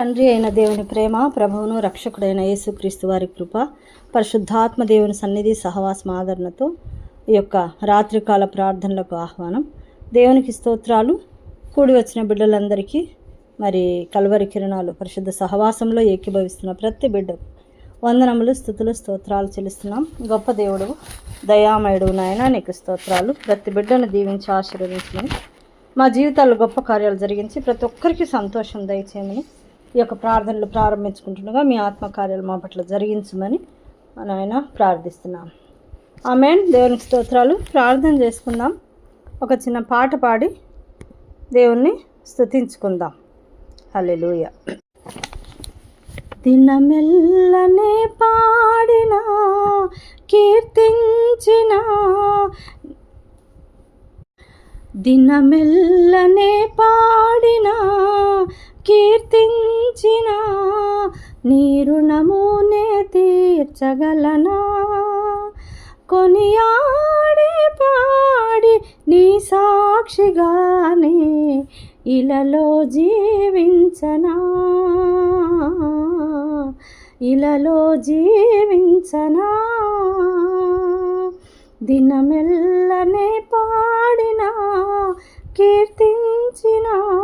తండ్రి అయిన దేవుని ప్రేమ ప్రభువును రక్షకుడైన యేసుక్రీస్తు వారి కృప పరిశుద్ధాత్మ దేవుని సన్నిధి సహవాసం ఆదరణతో ఈ యొక్క రాత్రికాల ప్రార్థనలకు ఆహ్వానం. దేవునికి స్తోత్రాలు. కూడి వచ్చిన బిడ్డలందరికీ మరి కల్వరి కిరణాలు పరిశుద్ధ సహవాసంలో ఏకీభవిస్తున్న ప్రతి బిడ్డకు వందనములు స్థుతులు స్తోత్రాలు చెల్లిస్తున్నాం. గొప్ప దేవుడు దయామయుడు నాయన నీకు స్తోత్రాలు. ప్రతి బిడ్డను దీవించి ఆశీర్వదించమని. మా జీవితాల్లో గొప్ప కార్యాలు జరిగించి ప్రతి ఒక్కరికి సంతోషం దయచేయమని ఈ యొక్క ప్రార్థనలు ప్రారంభించుకుంటుండగా మీ ఆత్మకార్యాలు మా పట్ల జరిగించమని నాయన ప్రార్థిస్తున్నాం. ఆమె దేవునికి స్తోత్రాలు. ప్రార్థన చేసుకుందాం. ఒక చిన్న పాట పాడి దేవుణ్ణి స్తుతించుకుందాం. హలెలుయ దినమెల్లనే పాడినా కీర్తించిన దినమెల్లనే పాడినా కీర్తించ నీ రుణమునే తీర్చగలనా? కొనియాడి పాడి నీ సాక్షిగానే ఇలలో జీవించనా? ఇలలో జీవించనా? దినమెల్లనే పాడినా కీర్తించినా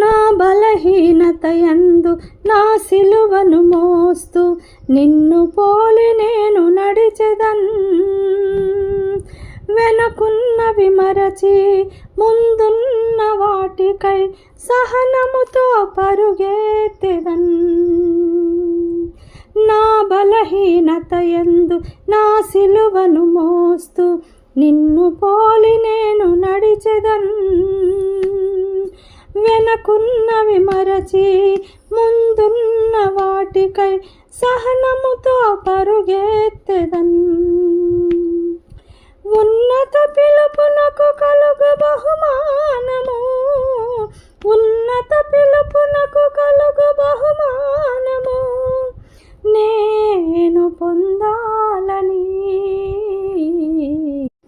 నా బలహీనతయందు నా సిలువను మోస్తూ నిన్ను పోలి నేను నడిచెదన్. వెనకున్నవి మరచి ముందున్న వాటికై సహనముతో పరుగేత్తెదన్. నా బలహీనతయందు నా సిలువను మోస్తూ నిన్ను పోలి నేను నడిచెదన్. వెనకున్నవి మరచి ముందున్న వాటికై సహనముతో పరుగెత్తెదన్. ఉన్నత పిలుపునకు కలుగు బహుమానము. ఉన్నత పిలుపునకు కలుగు బహుమానము. నేను పొందాలని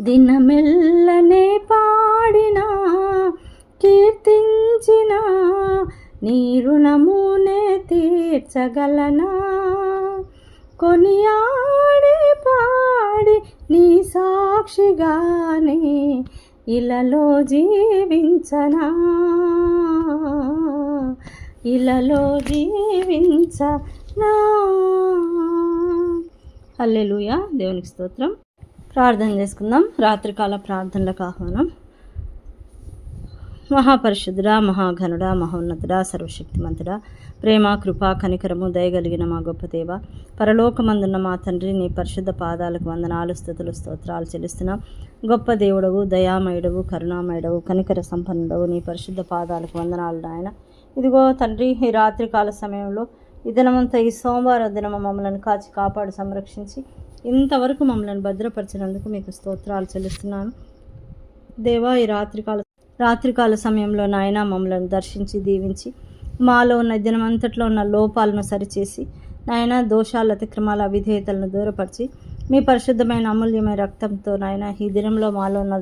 దినమెల్లనే పాడినా కీర్తి నీ రుణమునే తీర్చగలనా? కొనియాడి పాడి నీ సాక్షిగానే ఇలలో జీవించనా? ఇలలో జీవించనా? అల్లెలుయా దేవునికి స్తోత్రం. ప్రార్థన చేసుకుందాం. రాత్రికాల ప్రార్థనలకు ఆహ్వానం. మహాపరిశుద్ధుడా మహాఘనుడా మహోన్నతుడా సర్వశక్తిమంతుడా. ప్రేమ కృపా కనికరము దయగలిగిన మా గొప్ప దేవ. పరలోకమందున్న మా తండ్రి నీ పరిశుద్ధ పాదాలకు వందనాలు స్థుతులు స్తోత్రాలు చెల్లిస్తున్నాం. గొప్ప దేవుడవు దయామయుడవు కరుణామయుడవు కనికర సంపన్నుడవు నీ పరిశుద్ధ పాదాలకు వందనాలు నాయన. ఇదిగో తండ్రి ఈ రాత్రికాల సమయంలో ఈ దినమంతా ఈ సోమవారం దినము మమ్మల్ని కాచి కాపాడు సంరక్షించి ఇంతవరకు మమ్మల్ని భద్రపరిచినందుకు మీకు స్తోత్రాలు చెల్లిస్తున్నాను. దేవా ఈ రాత్రికాల రాత్రికాల సమయంలో నాయన మమ్మలను దర్శించి దీవించి మాలో ఉన్న దినమంతట్లో ఉన్న లోపాలను సరిచేసి నాయన దోషాల అతిక్రమాల అవిధేయతలను దూరపరిచి మీ పరిశుద్ధమైన అమూల్యమైన రక్తంతో నాయన ఈ దినంలో మాలో ఉన్న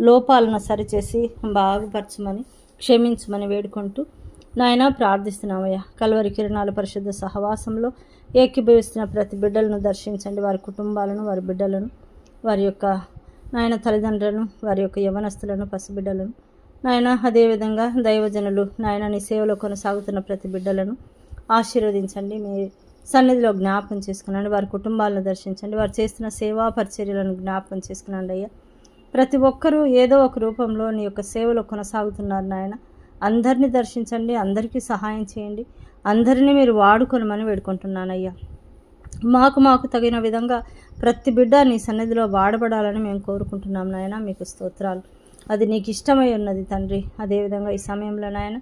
లోపాలను సరిచేసి బాగుపరచమని క్షమించమని వేడుకుంటూ నాయన ప్రార్థిస్తున్నామయ్యా. కలవరి కిరణాల పరిశుద్ధ సహవాసంలో ఏకీభవిస్తున్న ప్రతి బిడ్డలను దర్శించండి. వారి కుటుంబాలను వారి బిడ్డలను వారి యొక్క నాయన తల్లిదండ్రులను వారి యొక్క యవనస్తులను పసిబిడ్డలను నాయన అదేవిధంగా దైవజనులు నాయన నీ సేవలో కొనసాగుతున్న ప్రతి బిడ్డలను ఆశీర్వదించండి. మీ సన్నిధిలో జ్ఞాపకం చేసుకునండి. వారి కుటుంబాలను దర్శించండి. వారు చేస్తున్న సేవా పరిచర్యలను జ్ఞాపకం చేసుకునండి అయ్యా. ప్రతి ఒక్కరూ ఏదో ఒక రూపంలో నీ యొక్క సేవలో కొనసాగుతున్నారు నాయన. అందరినీ దర్శించండి. అందరికీ సహాయం చేయండి. అందరినీ మీరు వాడుకొనమని వేడుకుంటున్నానయ్యా. మాకు మాకు తగిన విధంగా ప్రతి బిడ్డ నీ సన్నిధిలో వాడబడాలని మేము కోరుకుంటున్నాం నాయన. మీకు స్తోత్రాలు. అది నీకు ఇష్టమై ఉన్నది తండ్రి. అదేవిధంగా ఈ సమయంలో నాయన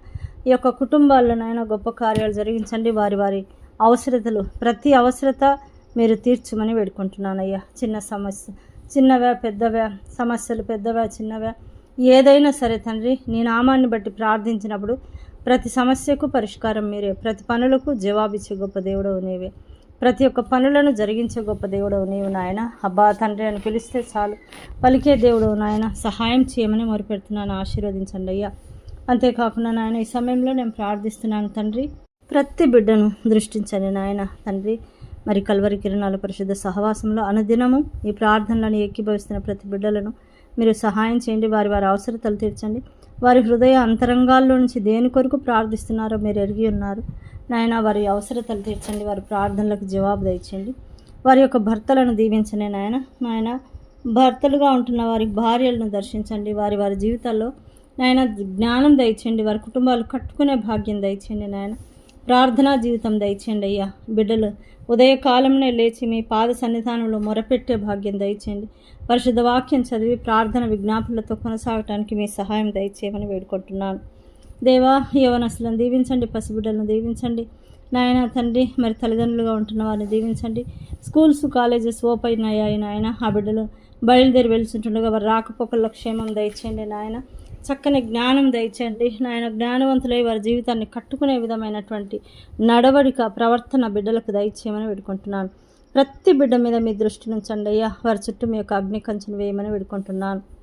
ఈ యొక్క కుటుంబాల్లో నాయన గొప్ప కార్యాలు జరిగించండి. వారి వారి అవసరతలు ప్రతి అవసరత మీరు తీర్చమని వేడుకుంటున్నానయ్యా. చిన్న సమస్య చిన్నవా పెద్దవా సమస్యలు పెద్దవా చిన్నవా ఏదైనా సరే తండ్రి నీ నామాన్ని బట్టి ప్రార్థించినప్పుడు ప్రతి సమస్యకు పరిష్కారం మీరే ప్రతి పనులకు జవాబిచ్చే గొప్ప దేవుడవు నీవే. ప్రతి ఒక్క పనులను జరిగించే గొప్ప దేవుడవు నీవు నాయన. అబ్బా తండ్రి అని పిలిస్తే చాలు. పలికే దేవుడవు నాయన. సహాయం చేయమని మొరుపెడుతున్నాను. ఆశీర్వదించండి అయ్యా. అంతేకాకుండా నాయన ఈ సమయంలో నేను ప్రార్థిస్తున్నాను తండ్రి. ప్రతి బిడ్డను దృష్టించండి నాయన తండ్రి. మరి కల్వరి కిరణాల పరిశుద్ధ సహవాసంలో అనుదినము ఈ ప్రార్థనలను ఎక్కిభవిస్తున్న ప్రతి బిడ్డలను మీరు సహాయం చేయండి. వారి వారి అవసరతలు తీర్చండి. వారి హృదయ అంతరంగాల్లో నుంచి దేని కొరకు ప్రార్థిస్తున్నారో మీరు ఎరిగి ఉన్నారు. నాయన వారి అవసరతలు తీర్చండి వారి ప్రార్థనలకు జవాబు దయచండి వారి యొక్క భర్తలను దీవించండి నాయన. నాయన భర్తలుగా ఉంటున్న వారి భార్యలను దర్శించండి. వారి వారి జీవితాల్లో నాయన జ్ఞానం దయచేయండి. వారి కుటుంబాలు కట్టుకునే భాగ్యం దయచేయండి నాయన. ప్రార్థనా జీవితం దయచేయండి అయ్యా. బిడ్డలు ఉదయకాలంలో లేచి మీ పాద సన్నిధానంలో మొరపెట్టే భాగ్యం దయచేయండి. పరిశుద్ధ వాక్యం చదివి ప్రార్థన విజ్ఞాపనలతో కొనసాగటానికి మీ సహాయం దయచేయమని వేడుకుంటున్నాను. దేవా యవనస్తులను దీవించండి పసిబిడ్డలను దీవించండి. నాయన తండ్రి మరి తల్లిదండ్రులుగా ఉంటున్న వారిని దీవించండి. స్కూల్స్ కాలేజెస్ ఓపెన్ అయ్యాయి నాయన. ఆ బిడ్డలు బయలుదేరి వెళ్తుంటుండగా వారు రాకపోకల్లో క్షేమం దయచేయండి నాయన. చక్కని జ్ఞానం దయచేయండి నాయన. జ్ఞానవంతులై వారి జీవితాన్ని కట్టుకునే విధమైనటువంటి నడవడిక ప్రవర్తన బిడ్డలకు దయచేయమని వేడుకుంటున్నాను. ప్రతి బిడ్డ మీద మీ దృష్టి నుంచండి అయ్యా. వారి చుట్టూ మీ యొక్క అగ్ని కంచెను వేయమని వేడుకుంటున్నాను.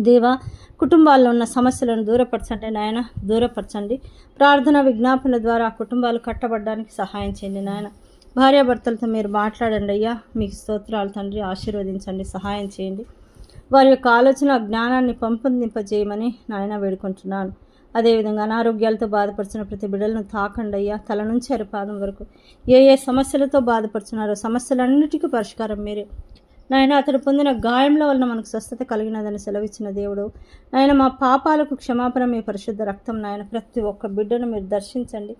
దేవా కుటుంబాల్లో ఉన్న సమస్యలను దూరపరచండి నాయన దూరపరచండి. ప్రార్థన విజ్ఞాపన ద్వారా ఆ కుటుంబాలు కట్టబడడానికి సహాయం చేయండి నాయన. భార్యాభర్తలతో మీరు మాట్లాడండి అయ్యా. మీకు స్తోత్రాలు తండ్రి ఆశీర్వదించండి సహాయం చేయండి. వారి యొక్క ఆలోచన జ్ఞానాన్ని పంపొందింపజేయమని నాయన వేడుకుంటున్నాను. అదేవిధంగా అనారోగ్యాలతో బాధపడుతున్న ప్రతి బిడ్డలను తాకండి అయ్యా. తల నుంచి అరిపాదం వరకు ఏ ఏ సమస్యలతో బాధపడుతున్నారో సమస్యలన్నిటికీ పరిష్కారం మీరే. నాయన అతడు పొందిన గాయంల వలన మనకు స్వస్థత కలిగినదని సెలవిచ్చిన దేవుడు. నాయన మా పాపాలకు క్షమాపణ మీ పరిశుద్ధ రక్తం నాయన. ప్రతి ఒక్క బిడ్డను మీరు దర్శించండి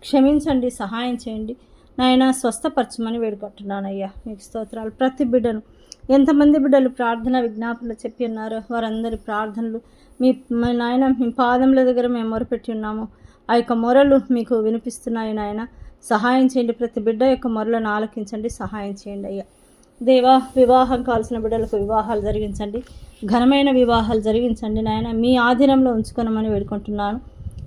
క్షమించండి సహాయం చేయండి. నాయన స్వస్థపరచమని వేడుకుంటున్నానయ్యా. మీకు స్తోత్రాలు. ప్రతి బిడ్డను ఎంతమంది బిడ్డలు ప్రార్థన విజ్ఞాపనలు చెప్పి ఉన్నారో వారందరి ప్రార్థనలు మీ నాయన మీ పాదముల దగ్గర మేము మొరపెట్టి ఉన్నాము. ఆ యొక్క మొరలు మీకు వినిపిస్తున్నాయి నాయన. సహాయం చేయండి. ప్రతి బిడ్డ యొక్క మొరలను ఆలకించండి సహాయం చేయండి అయ్యా. దేవా వివాహం కావాల్సిన బిడ్డలకు వివాహాలు జరిగించండి. ఘనమైన వివాహాలు జరిగించండి నాయన. మీ ఆధీనంలో ఉంచుకోనమని వేడుకుంటున్నాను.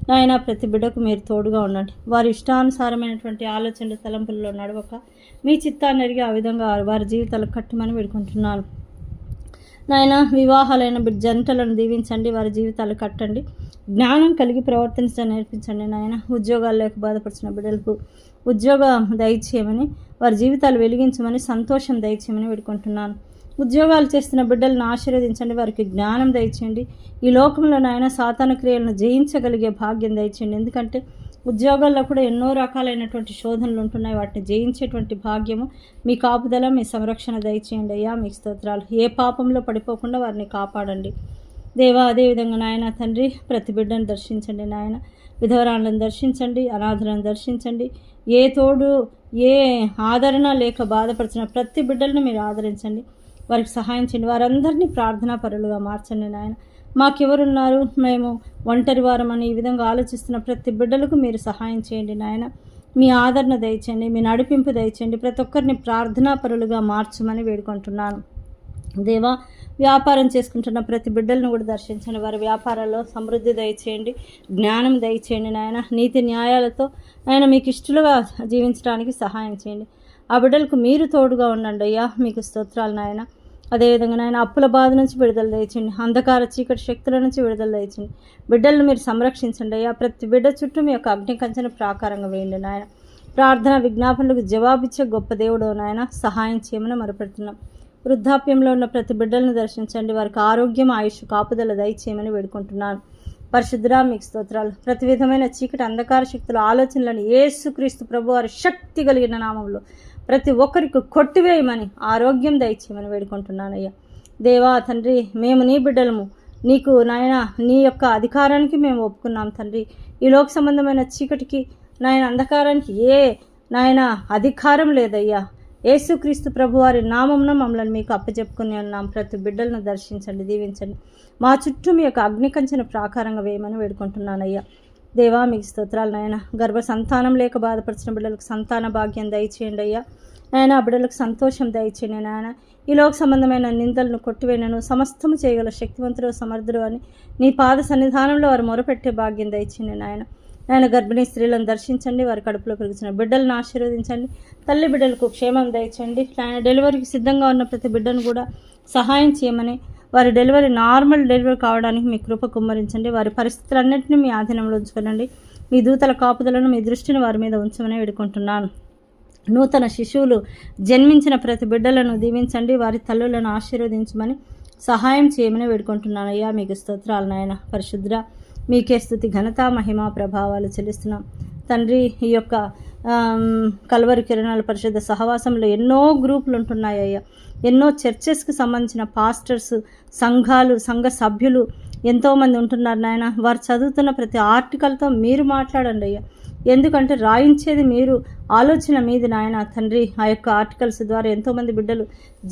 నాయన ప్రతి బిడ్డకు మీరు తోడుగా ఉండండి. వారి ఇష్టానుసారమైనటువంటి ఆలోచనలు తలంపుల్లో నడవక మీ చిత్తాన్ని అడిగి ఆ విధంగా వారి జీవితాలు కట్టమని వేడుకుంటున్నాను. నాయన వివాహాలైన జంటలను దీవించండి. వారి జీవితాలు కట్టండి. జ్ఞానం కలిగి ప్రవర్తించడం నేర్పించండి నాయన. ఉద్యోగాలు లేక బాధపడుతున్న బిడ్డలకు ఉద్యోగం దయచేయమని వారి జీవితాలు వెలిగించమని సంతోషం దయచేయమని వేడుకుంటున్నాను. ఉద్యోగాలు చేస్తున్న బిడ్డలను ఆశీర్వదించండి వారికి జ్ఞానం దయచేయండి. ఈ లోకంలో నాయన సాతాన క్రియలను జయించగలిగే భాగ్యం దయచేయండి. ఎందుకంటే ఉద్యోగాల్లో కూడా ఎన్నో రకాలైనటువంటి శోధనలు ఉంటున్నాయి. వాటిని జయించేటువంటి భాగ్యము మీ కాపుదల మీ సంరక్షణ దయచేయండి. అయ్యా మీ స్తోత్రాలు. ఏ పాపంలో పడిపోకుండా వారిని కాపాడండి. దేవా అదేవిధంగా నాయన తండ్రి ప్రతి బిడ్డను దర్శించండి నాయన. విధవరాలను దర్శించండి అనాథులను దర్శించండి. ఏ తోడు ఏ ఆదరణ లేక బాధపడుతున్న ప్రతి బిడ్డలను మీరు ఆదరించండి. వారికి సహాయం చేయండి. వారందరినీ ప్రార్థనా పరులుగా మార్చండి నాయన. మాకెవరున్నారు? మేము ఒంటరి వారం అని ఈ విధంగా ఆలోచిస్తున్న ప్రతి బిడ్డలకు మీరు సహాయం చేయండి నాయన. మీ ఆదరణ దయచేయండి. మీ నడిపింపు దయచేయండి. ప్రతి ఒక్కరిని ప్రార్థనా పరులుగా మార్చమని వేడుకుంటున్నాను. దేవా వ్యాపారం చేసుకుంటున్న ప్రతి బిడ్డలను కూడా దర్శించండి వారి వ్యాపారాల్లో సమృద్ధి దయచేయండి జ్ఞానం దయచేయండి నాయన నీతి న్యాయాలతో ఆయన మీకు ఇష్టలుగా జీవించడానికి సహాయం చేయండి. ఆ బిడ్డలకు మీరు తోడుగా ఉండండి అయ్యా మీకు స్తోత్రాలు నాయన. అదేవిధంగా నాయన అప్పుల బాధ నుంచి విడుదల దయచండి అంధకార చీకటి శక్తుల నుంచి విడుదల దయచండి బిడ్డలను మీరు సంరక్షించండి అయ్యా ప్రతి బిడ్డ చుట్టూ మీ యొక్క అగ్ని కంచెన ప్రాకారంగా వేయండి నాయన. ప్రార్థన విజ్ఞాపనలకు జవాబిచ్చే గొప్ప దేవుడు నాయన సహాయం చేయమని మొరపెడుతున్నాం. వృద్ధాప్యంలో ఉన్న ప్రతి బిడ్డలను దర్శించండి. వారికి ఆరోగ్యం ఆయుష్ కాపుదల దయచేయమని వేడుకుంటున్నాను. పరిశుద్ధరా మీకు స్తోత్రాలు. ప్రతి విధమైన చీకటి అంధకార శక్తుల ఆలోచనలను ఏసుక్రీస్తు ప్రభు వారి శక్తి కలిగిన నామంలో ప్రతి ఒక్కరికి కొట్టివేయమని ఆరోగ్యం దయచేయమని వేడుకుంటున్నానయ్యా. దేవా తండ్రి మేము నీ బిడ్డలము. నీకు నాయన నీ యొక్క అధికారానికి మేము ఒప్పుకున్నాం తండ్రి. ఈ లోక సంబంధమైన చీకటికి నాయన అంధకారానికి ఏ నాయన అధికారం లేదయ్యా. యేసుక్రీస్తు ప్రభువారి నామంన మమ్మల్ని మీకు అప్పచెప్పుకుని ఉన్నాం. ప్రతి బిడ్డలను దర్శించండి దీవించండి. మా చుట్టూ మీ యొక్క అగ్ని కంచెన ప్రాకారంగా వేయమని వేడుకుంటున్నానయ్యా. దేవా మీకు స్తోత్రాలు నాయన. గర్భ సంతానం లేక బాధపరిచిన బిడ్డలకు సంతాన భాగ్యం దయచేయండి అయ్యా. నాయన ఆ బిడ్డలకు సంతోషం దయచేయండి నాయన. ఈ లోక సంబంధమైన నిందలను కొట్టివేనను సమస్తము చేయగల శక్తివంతుడు సమర్థుడు అని నీ పాద సన్నిధానంలో వారు మొరపెట్టే భాగ్యం దయచేయండి నాయన. నాయన గర్భిణీ స్త్రీలను దర్శించండి వారి కడుపులో పెరుగుతున్న బిడ్డలను ఆశీర్వదించండి తల్లి బిడ్డలకు క్షేమం దయచండి. ఆయన డెలివరీకి సిద్ధంగా ఉన్న ప్రతి బిడ్డను కూడా సహాయం చేయమని వారి డెలివరీ నార్మల్ డెలివరీ కావడానికి మీ కృప కుమ్మరించండి. వారి పరిస్థితులన్నింటినీ మీ ఆధీనంలో ఉంచుకోనండి. మీ దూతల కాపుదలను మీ దృష్టిని వారి మీద ఉంచమని వేడుకుంటున్నాను. నూతన శిశువులు జన్మించిన ప్రతి బిడ్డలను దీవించండి వారి తల్లులను ఆశీర్వదించమని సహాయం చేయమని వేడుకుంటున్నాను. అయ్యా మీకు స్తోత్రాలు నాయన. పరిశుద్ర మీకే స్థుతి ఘనత మహిమ ప్రభావాలు చెల్లిస్తున్నాం. తండ్రి ఈ యొక్క కలవరి కల్వరి కిరణాల పరిశుద్ధ సహవాసంలో ఎన్నో గ్రూపులు ఉంటున్నాయి ఎన్నో చర్చెస్కి సంబంధించిన పాస్టర్స్ సంఘాలు సంఘ సభ్యులు ఎంతోమంది ఉంటున్నారు నాయన. వారు చదువుతున్న ప్రతి ఆర్టికల్తో మీరు మాట్లాడండి అయ్యా. ఎందుకంటే రాయించేది మీరు ఆలోచన మీది నాయన తండ్రి. ఆ యొక్క ఆర్టికల్స్ ద్వారా ఎంతోమంది బిడ్డలు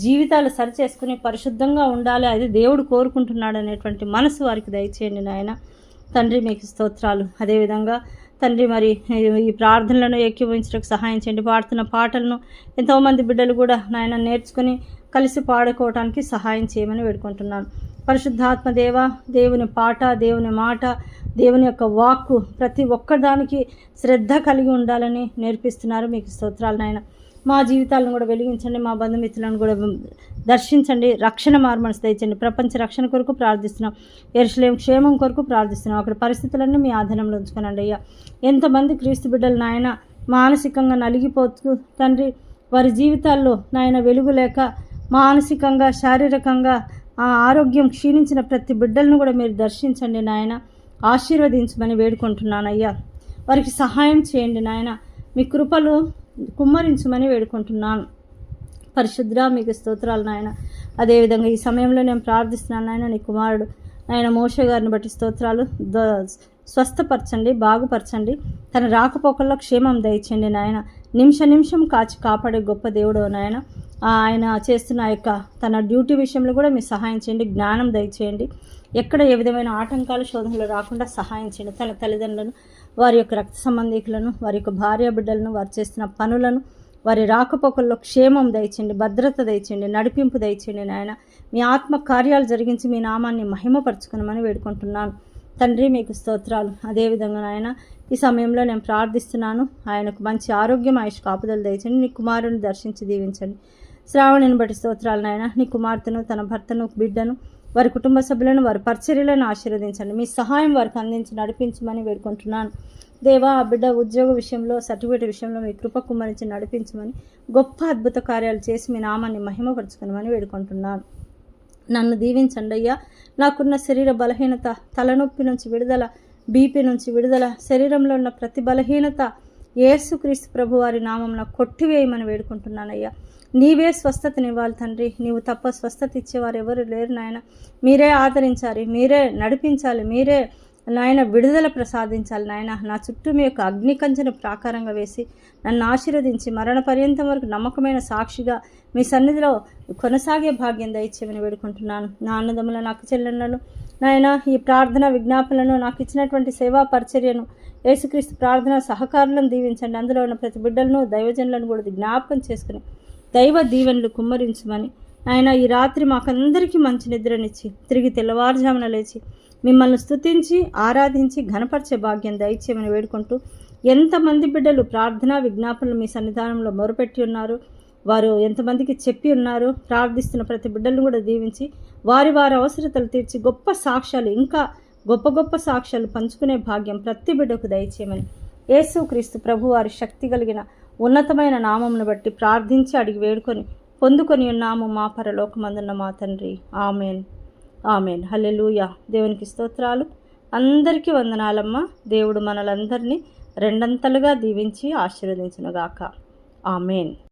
జీవితాలు సరిచేసుకుని పరిశుద్ధంగా ఉండాలి అది దేవుడు కోరుకుంటున్నాడు అనేటువంటి మనసు వారికి దయచేయండి నాయన. తండ్రి మీకు స్తోత్రాలు. అదేవిధంగా తండ్రి మరి ఈ ప్రార్థనలను ఎక్కివించడానికి సహాయం చేయండి. పాడుతున్న పాటలను ఎంతోమంది బిడ్డలు కూడా నాయన నేర్చుకుని కలిసి పాడుకోవడానికి సహాయం చేయమని వేడుకుంటున్నాను. పరిశుద్ధాత్మ దేవ దేవుని పాట దేవుని మాట దేవుని యొక్క వాక్కు ప్రతి ఒక్కదానికి శ్రద్ధ కలిగి ఉండాలని నేర్పిస్తున్నారు. మీకు స్తోత్రాలు నాయన. మా జీవితాలను కూడా వెలిగించండి మా బంధుమిత్రులను కూడా దర్శించండి రక్షణ మార్మనసు తెచ్చండి ప్రపంచ రక్షణ కొరకు ప్రార్థిస్తున్నాం ఎరుసలేం క్షేమం కొరకు ప్రార్థిస్తున్నాం. అక్కడ పరిస్థితులన్నీ మీ ఆధీనంలో ఉంచుకోనండి అయ్యా. ఎంతమంది క్రీస్తు బిడ్డలు నాయన మానసికంగా నలిగిపోతూ తండ్రి వారి జీవితాల్లో నాయన వెలుగు లేక మానసికంగా శారీరకంగా ఆ ఆరోగ్యం క్షీణించిన ప్రతి బిడ్డలను కూడా మీరు దర్శించండి నాయన. ఆశీర్వదించమని వేడుకుంటున్నాను అయ్యా. వారికి సహాయం చేయండి నాయన. మీ కృపలు కుమ్మరించమని వేడుకుంటున్నాను. పరిశుద్ర మీకు స్తోత్రాలు నాయన. అదేవిధంగా ఈ సమయంలో నేను ప్రార్థిస్తున్నాను నాయన నీ కుమారుడు. నాయన మోష గారిని బట్టి స్తోత్రాలు ద స్వస్థపరచండి బాగుపరచండి. తన రాకపోకల్లో క్షేమం దయచండి నాయన. నిమిష నిమిషం కాచి కాపాడే గొప్ప దేవుడు నాయన. ఆయన చేస్తున్న ఆ యొక్క తన డ్యూటీ విషయంలో కూడా మీరు సహాయం చేయండి జ్ఞానం దయచేయండి. ఎక్కడ ఏ విధమైన ఆటంకాలు శోధనలు రాకుండా సహాయం చేయండి. తన తల్లిదండ్రులను వారి యొక్క రక్త సంబంధికులను వారి యొక్క భార్య బిడ్డలను వారు చేస్తున్న పనులను వారి రాకపోకల్లో క్షేమం దయచండి భద్రత దయచండి నడిపింపు దయచండి నాయన. మీ ఆత్మ కార్యాలు జరిగించి మీ నామాన్ని మహిమపరచుకునమని వేడుకుంటున్నాను. తండ్రి మీకు స్తోత్రాలు. అదేవిధంగా నాయన ఈ సమయంలో నేను ప్రార్థిస్తున్నాను. ఆయనకు మంచి ఆరోగ్యం ఆయుష్ కాపుదలు దయచండి నీ కుమారుని దర్శించి దీవించండి. శ్రావణిని బట్టి స్తోత్రాలు నాయన. నీ కుమార్తెను తన భర్తను బిడ్డను వారి కుటుంబ సభ్యులను వారి పరిచర్యలను ఆశీర్వదించండి. మీ సహాయం వారికి అందించి నడిపించమని వేడుకుంటున్నాను. దేవా ఆ బిడ్డ ఉద్యోగ విషయంలో సర్టిఫికేట్ విషయంలో మీ కృప కుమ్మరించి నడిపించమని గొప్ప అద్భుత కార్యాలు చేసి మీ నామాన్ని మహిమపరచుకునమని వేడుకుంటున్నాను. నన్ను దీవించండి అయ్యా. నాకున్న శరీర బలహీనత తలనొప్పి నుంచి విడుదల బీపీ నుంచి విడుదల శరీరంలో ఉన్న ప్రతి బలహీనత ఏసుక్రీస్తు ప్రభు వారి నామంన కొట్టివేయమని వేడుకుంటున్నానయ్యా. నీవే స్వస్థతనివ్వాలి తండ్రి. నీవు తప్ప స్వస్థత ఇచ్చేవారు ఎవరు లేరు నాయన. మీరే ఆదరించాలి మీరే నడిపించాలి మీరే నాయన విడుదల ప్రసాదించాలి నాయన. నా చుట్టూ మీ యొక్క అగ్ని కంచెను ప్రాకారంగా వేసి నన్ను ఆశీర్వదించి మరణ పర్యంతం వరకు నమ్మకమైన సాక్షిగా మీ సన్నిధిలో కొనసాగే భాగ్యం దయచేయమని వేడుకుంటున్నాను. నా అన్నదమ్ముల నాకు చెల్లెన్నలు నాయన ఈ ప్రార్థన విజ్ఞాపనలను నాకు ఇచ్చినటువంటి సేవా పరిచర్యను యేసుక్రీస్తు ప్రార్థన సహకారులను దీవించండి. అందులో ఉన్న ప్రతి బిడ్డలను దైవజనులను కూడా జ్ఞాపకం చేసుకుని దైవ దీవెనలు కుమ్మరించమని. ఆయన ఈ రాత్రి మాకందరికీ మంచి నిద్రనిచ్చి తిరిగి తెల్లవారుజామున లేచి మిమ్మల్ని స్తుతించి ఆరాధించి ఘనపరిచే భాగ్యం దయచేయమని వేడుకుంటూ ఎంతమంది బిడ్డలు ప్రార్థనా విజ్ఞాపనలు మీ సన్నిధానంలో మొరుపెట్టి ఉన్నారు వారు ఎంతమందికి చెప్పి ఉన్నారు ప్రార్థిస్తున్న ప్రతి బిడ్డలను కూడా దీవించి వారి వారి అవసరతలు తీర్చి గొప్ప సాక్ష్యాలు ఇంకా గొప్ప గొప్ప సాక్ష్యాలు పంచుకునే భాగ్యం ప్రతి బిడ్డకు దయచేయమని యేసుక్రీస్తు ప్రభు వారి శక్తి కలిగిన ఉన్నతమైన నామమును బట్టి ప్రార్థించి అడిగి వేడుకొని పొందుకొని ఉన్నాము మా పరలోకమందున్న మా తండ్రి. ఆమెన్. ఆమెన్. హల్లెలూయా. దేవునికి స్తోత్రాలు. అందరికీ వందనాలమ్మ. దేవుడు మనలందరినీ రెండంతలుగా దీవించి ఆశీర్వదించునుగాక. ఆమెన్.